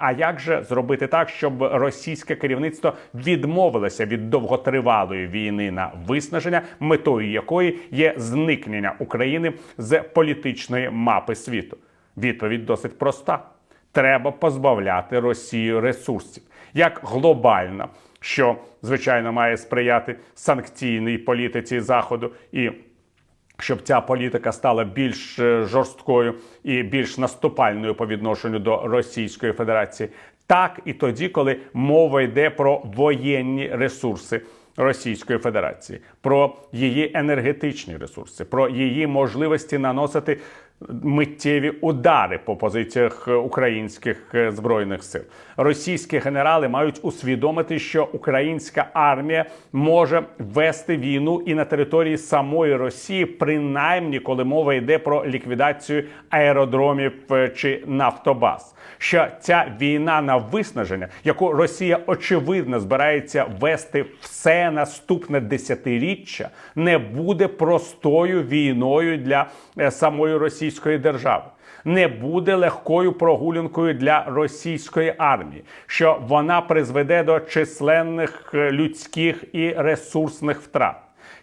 А як же зробити так, щоб російське керівництво відмовилося від довготривалої війни на виснаження, метою якої є зникнення України з політичної мапи світу? Відповідь досить проста: треба позбавляти Росію ресурсів як глобально, що звичайно має сприяти санкційній політиці заходу і щоб ця політика стала більш е, жорсткою і більш наступальною по відношенню до Російської Федерації, так і тоді, коли мова йде про воєнні ресурси. Російської Федерації про її енергетичні ресурси, про її можливості наносити миттєві удари по позиціях українських е, збройних сил. Російські генерали мають усвідомити, що українська армія може вести війну і на території самої Росії, принаймні коли мова йде про ліквідацію аеродромів е, чи нафтобаз. Що ця війна на виснаження, яку Росія очевидно збирається вести все наступне десятиріччя, не буде простою війною для е, самої російської держави. Не буде легкою прогулянкою для російської армії, що вона призведе до численних е, людських і ресурсних втрат.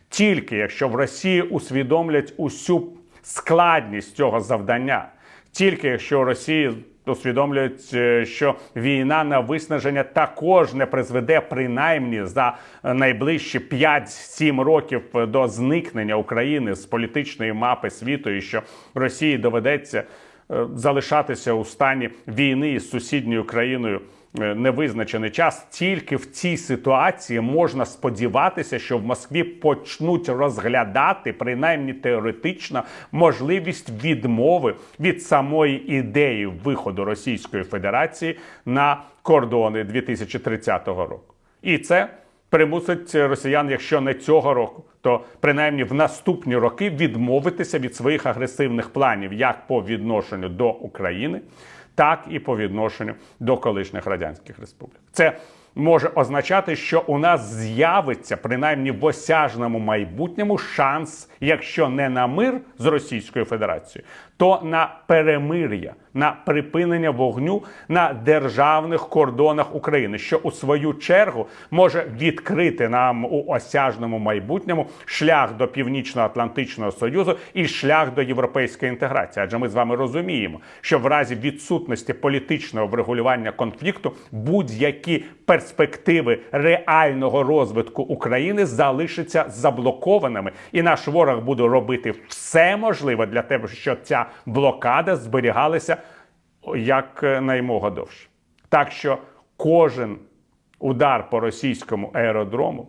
Тільки якщо в Росії усвідомлять усю складність цього завдання, тільки якщо Росії усвідомлюють, е, що війна на виснаження також не призведе принаймні за найближчі 5-7 років до зникнення України з політичної мапи світу, і що Росії доведеться е, залишатися у стані війни із сусідньою країною невизначений час. Тільки в цій ситуації можна сподіватися, що в Москві почнуть розглядати, принаймні теоретично, можливість відмови від самої ідеї виходу Російської Федерації на кордони 2030 року. І це примусить росіян, якщо не цього року, то принаймні в наступні роки відмовитися від своїх агресивних планів як по відношенню до України, так і по відношенню до колишніх радянських республік. Це може означати, що у нас з'явиться принаймні в осяжному майбутньому шанс, якщо не на мир з Російською Федерацією, то на перемир'я, на припинення вогню на державних кордонах України, що у свою чергу може відкрити нам у осяжному майбутньому шлях до Північно-Атлантичного Союзу і шлях до європейської інтеграції. Адже ми з вами розуміємо, що в разі відсутності політичного врегулювання конфлікту будь-які перспективи реального розвитку України залишаться заблокованими, і наш ворог буде робити все можливе для того, щоб ця блокада зберігалася як наймога довше. Так що кожен удар по російському аеродрому,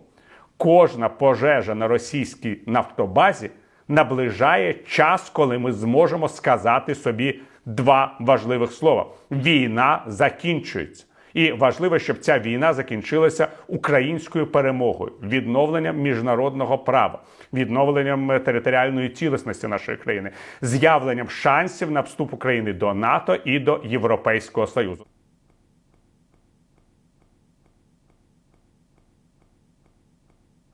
кожна пожежа на російській нафтобазі наближає час, коли ми зможемо сказати собі два важливих слова: війна закінчується. І важливо, щоб ця війна закінчилася українською перемогою, відновленням міжнародного права, відновленням територіальної цілісності нашої країни, з'явленням шансів на вступ України до НАТО і до Європейського Союзу.